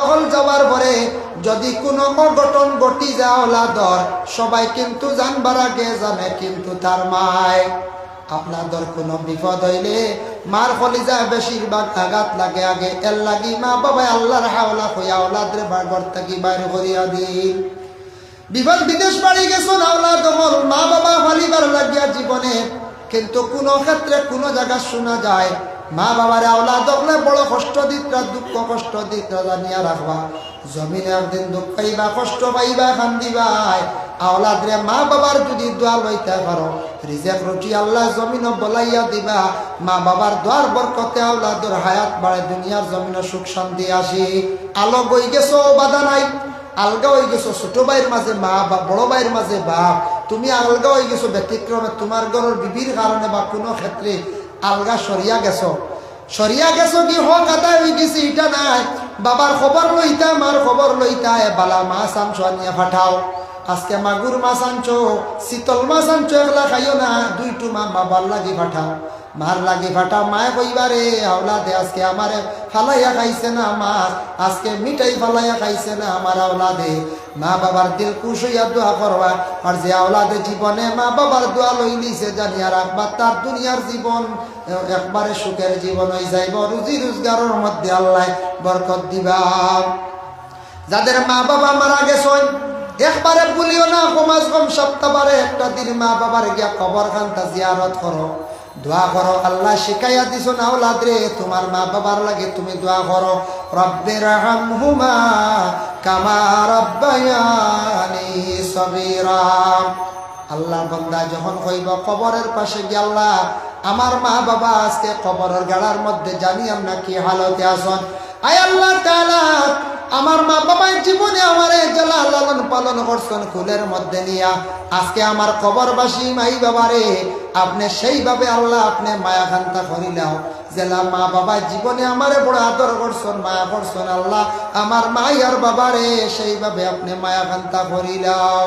তখন যাওয়ার পরে যদি কোনো অঘটন ঘটি যায় ওলাদর, সবাই কিন্তু জানবার আগে জানে কিন্তু তার মায়। আপনাদের কোনো বিপদ হইলে মার কলিজা বেশিরভাগ আঘাত লাগে। আগে এর লাগি মা বাবা আল্লাহর হাওলা হইয়া ওলাদরে বাগর থাকি বাইর করিয়া দিন। বিপদ বিদেশ বাড়ি গেছো নাওলা দমল মা বাবা হালিবার লাগিয়া জীবনে। কিন্তু কোন ক্ষেত্রে কোন জায়গা শোনা যায় মা বাবার আওলা দখলে বড় কষ্ট দিতরা, দুঃখ কষ্ট দিতরা জানিয়া রাখবা। জমিনে একদিন দুঃখ পাইবা, কষ্ট পাইবা, কান্দিবাই। আওলাদরে মা বাবার যদি দোয়া লইতে পারো, রিজেক রুটি আল্লাহ জমিন বলাইয়া দিবা। মা বাবার দোয়ার বরকতে আওলাদর হায়াত বাড়ে দুনিয়ার জমিনে সুখ শান্তি আসি। আলো বই গেছো, বাধা নাই। আলগা হয়ে গেছো, ছোট ভাইয়ের মাঝে মা বা বড় ভাইয়ের মাঝে বাপ। তুমি আলগা হয়ে গেছো, ব্যতিক্রমে তোমার ঘরের বিবির কারণে বা কোনো ক্ষেত্রে আলগা সরিয়া গেছ। সরিয়া গেছ কি? হক আদায় হয়ে গেছে এটা নাই। বাবার খবর লইতা মার খবর লইতা, এ বালা মাছ আনছো, আনিয়া ফাঠাও। আজকে মাগুর মাছ আনছো শীতল মাছ আনছো, এগুলা খাইও না দুইটু মা বাবার লাগি পাঠাও মার লাগি ফাটা মায় কইবারে, আওলাদে আজকে আমারে ফালাইয়া খাইছে না মাছ আজকে মিঠাই ফালাইয়া খাইছে না আমার আওলাদে। মা বাবার দিল খুশ হইয়া দোয়া করবা, আর যে আওলাদে জীবনে মা বাবার দোয়া লই নিছে জানিয়া রাখবা তার দুনিয়ার জীবন একবারে সুখের জীবন হয়ে যাইব, রুজি রোজগারের মধ্যে আল্লাহ বরকত দিবা। যাদের মা বাবা মারা গেছেন, একবারে বলিও না, কমাস কম সপ্তাহবারে একটা দিন মা বাবার গিয়া কবর খানটা জিয়ারত করো। দোয়া করো, আল্লাহ শিখাইয়া দিছ, না ওলাদরে তোমার মা বাবার লাগে তুমি দোয়া করো। রব্বের হামহুমা কামা রব্বায়ানি সবিরা আল্লাহ বন্দা যখন কইব, কবরের পাশে গিয়ে আমার মা বাবা আজকে কবরের গাড়ার মধ্যে জানি আমরা কি হালতে আসন আয় আল্লাহ আমার মা বাবার জীবনে আমার জেলা লালন পালন করছেন কুলের মধ্যে নিয়া। আজকে আমার কবরবাসী মাই বাবারে, আপনি সেইভাবে আল্লাহ আপনি মায়া খান্তা করিলাও জেলা মা বাবা জীবনে আমারে বড় আদর করছেন, মায়া করছেন আল্লাহ, আমার মাই আর বাবারে সেইভাবে আপনি মায়া খান্তা করিলাও।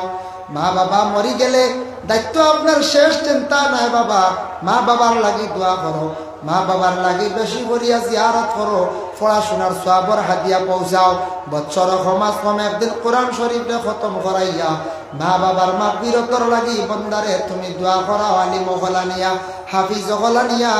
মা বাবা মরি গেলে দায়িত্ব আপনার শেষ, চিন্তা নাই বাবা। মা বাবার লাগি দোয়া করো। মা বাবার লাগি বেশি করিয়া জিয়ারত করো, পড়াশোনার সবর হাতিয়া পৌঁছাও। বছর সমাজ কম একদিন কোরআন শরীফে খতম করাইয়া, মা বাবার মা বীরতর লাগি, বন্দারে, তুমি দোয়া করা আলি মহলা নিয়া, হাফিজ গলা নিয়া,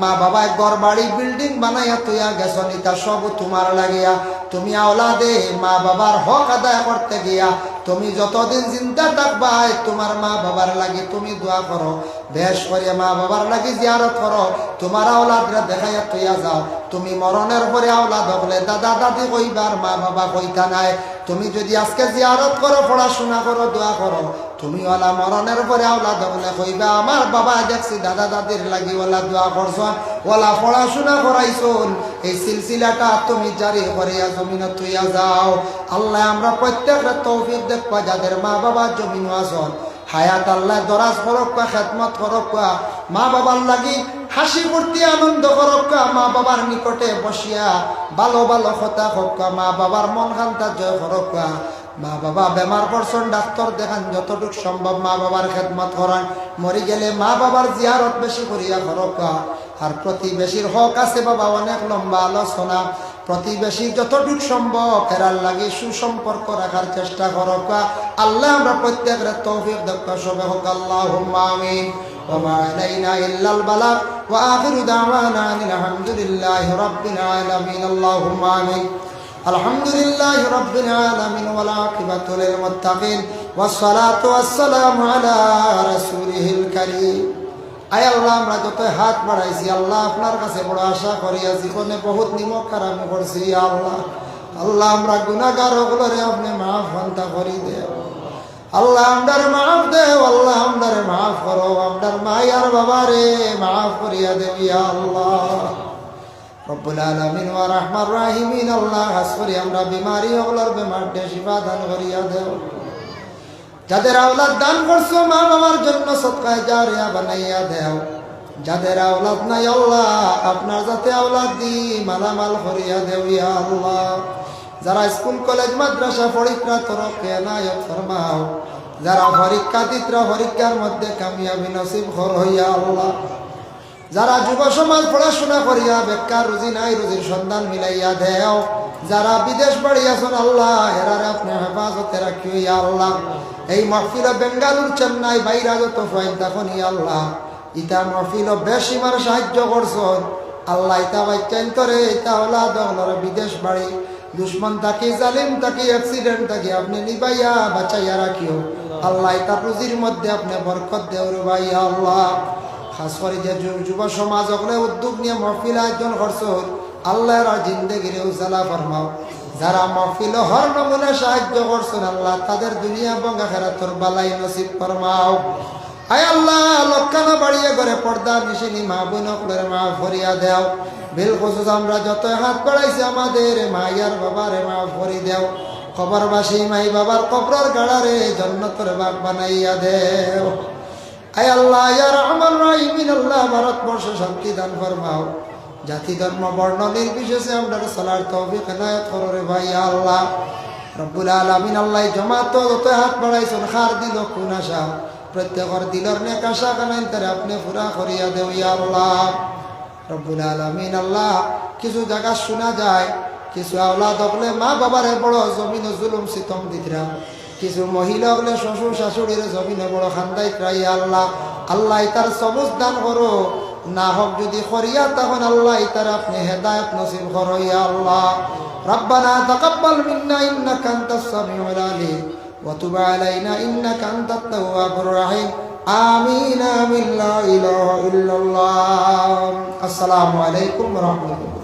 মা বাবায় ঘর বাড়ি বিল্ডিং বানাইয়া তুইয়া গেছ, নিতা সব তোমার লাগিয়া। তুমি আওলা দে মা বাবার হক আদায় করতে গিয়া তুমি যতদিন চিন্তা থাকবাই তোমার মা বাবার লাগে তুমি দোয়া করো। বেশ করে মা বাবার লাগে জিয়ারত করো। তোমার আওলাদরা দেখাইয়া তুইয়া যাও। তুমি মরণের পরে আওলাদ হলে দাদা দাদি কইবার মা বাবা কইতা নাই। তুমি যদি আজকে জিয়ারত করো, পড়াশোনা করো, দোয়া করো, তুমি ওলা মরণের পরে আওলাদ হলে কইবা, আমার বাবা দেখছি দাদা দাদির লাগি ওলা দোয়া করছন ওলা পড়াশোনা করাইছন। এই সিলসিলাটা তুমি জারি করিয়া জমিন তুইয়া যাও। আল্লাহ, আমরা প্রত্যেকটা তৌফিক দেখবা যাদের মা বাবা জমিন আসন হায়াত আল্লাহ, দরাজ করক্কা খেদমত করক্কা মা বাবার লাগি হাসি মূর্তি আনন্দ করবকা মা বাবার নিকটে বসিয়া ভালো ভালো কথা হবকা মা বাবার মন খান্তা জয় করবকা মা বাবা বেমার পড়ছেন, ডাক্তার দেখান যতটুক সম্ভব, মা বাবার খেদমত করান। মরি গেলে মা বাবার জিয়ারত বেশি করিয়া করবকা আর প্রতিবেশীর হক আছে বাবা, অনেক লম্বা আলোচনা। প্রতিবেশী যতটুক সম্ভব ফেরার লাগে সুসম্পর্ক রাখার চেষ্টা করকা আল্লাহ আমরা প্রত্যেকের তৌফিক দক্ষ সবে হোক আল্লাহ আমিন। ওমা ইলাইনা ইল্লাল বালা। وآخر دعوانا أن الحمد لله رب العالمين اللهم آمين الحمد لله رب العالمين والعاقبة للمتقين والصلاة والسلام على رسوله الكريم আয় আল্লাহ আমরা যত হাত বাড়াইছি আল্লাহ আপনার কাছে বড় আশা করিয়া জীবনে বহুত নিমক খারামি করছি আল্লাহ আল্লাহ আমরা গুণাগার ওগুলোরে আপনি মাফ হন্তা করি দেও আল্লাহ আমদার মাফ দেও, আল্লাহ আমদার মাফ করো, আমদার মায়ার বাবারে মাফ করিয়া দেবি আল্লাহ। রব্বুল আলামিন ওয়া রাহমার আল্লাহ হাসরি আমরা বিমারি ওগুলোর বেমার শিফা দান করিয়া দেও। যাদের আওলাদ দান করছ, মা বাবার জন্য সৎকায় জারিয়া বানাইয়া দেও। যাদের নাই, আল্লাহ, আপনার যাতে আওলাদ দি মালামাল করিয়া দেও ইয়া আল্লাহ। যারা স্কুল, কলেজ, মাদ্রাসা পরীক্ষা তরফে নায়ক ফরমাও। যারা পরীক্ষা দিত্র, পরীক্ষার মধ্যে কামিয়াবি নসিব হর হইয়া আল্লাহ। যারা যুব সমাজ পড়াশোনা করিয়া বেকার, রুজি নাই, রুজির সন্ধান মিলাইয়া দেও। যারা বিদেশ বাড়ি আছেন আল্লাহ, এরারে আপনি হেফাজতে রাখিও ইয়া আল্লাহ। এই মহফিল বেঙ্গালুর, চেন্নাই বাইরা যত ফাইল তখন ইয়া আল্লাহ। ইটা মহফিল বেশি মার সাহায্য করছন। আল্লাহ বাচ্চাইন করে ওলা দলর বিদেশ বাড়ি। দুশ্মন তাকি জালিম তাকি অ্যাক্সিডেন্ট তাকি আপনি নিবাইয়া বাঁচাইয়া রাখিও। আল্লাহ ইটা পুঁজির মধ্যে আপনি বরকত দেওর ভাই আল্লাহ। খাস করে যে যুব সমাজ ওগুলো উদ্যোগ নিয়ে মহফিল আয়োজন করছন আল্লাহর আর জিন্দগির উজালা ফরমাও। যারা মহফিল হর নমুনা সাহায্য করছেন আল্লাহ তাদের দুনিয়া এবং আখেরাতর বালাই নসিব ফরমাও। আয় আল্লাহ লক্ষণা বাড়িয়ে করে পর্দা মিশিনি, মা বোনকলের মা ফরিয়া দেও। বিল খসুস আমরা যত হাত বাড়াইছে, আমাদের মাইয়ার বাবারে মা ফরি দেও। কবরবাসী মাই বাবার কবর গাড়ারে জন্নতর বাগ বানাইয়া দেও। আয় আল্লাহ, ইয়া রহমান রাহিমিন, আল্লাহ ভারতবর্ষ শান্তি দান ফরমাও। জাতি ধর্ম, বর্ণ নির্বিশেষে আমরা সালার তৌফিক এনায়েত করো ভাই আল্লাহ। রব্বুল আলামিন আল্লাহ জমাত যত হাত বাড়াইছেন, খার দিল কোন আশা। প্রত্যেকর দিলর নেক আশা কানাইন তারে আপনি পুরা করিয়া দেও ইয়া আল্লাহ রব্বুল আলামিন আল্লাহ কিছু জায়গা শোনা যায় কিছু আওলাদ হকলে মা বাবারে বড় জমিন জুলুম সিতম দিতরা কিছু মহিলা হলে শ্বশুর শাশুড়ির জমিনে বড় খান্দাই প্রায় আল্লাহ আল্লাহ তার সবুজ দান করো না হোক যদি করিয়া তখন আল্লাহ তার আপনি হেদায়ত নসিব করো ইয়া আল্লাহ ربنا تقبل منا انك انت السميع العليم وتب علينا انك انت التواب الرحيم آمين آمين لا إله إلا الله السلام عليكم ورحمة الله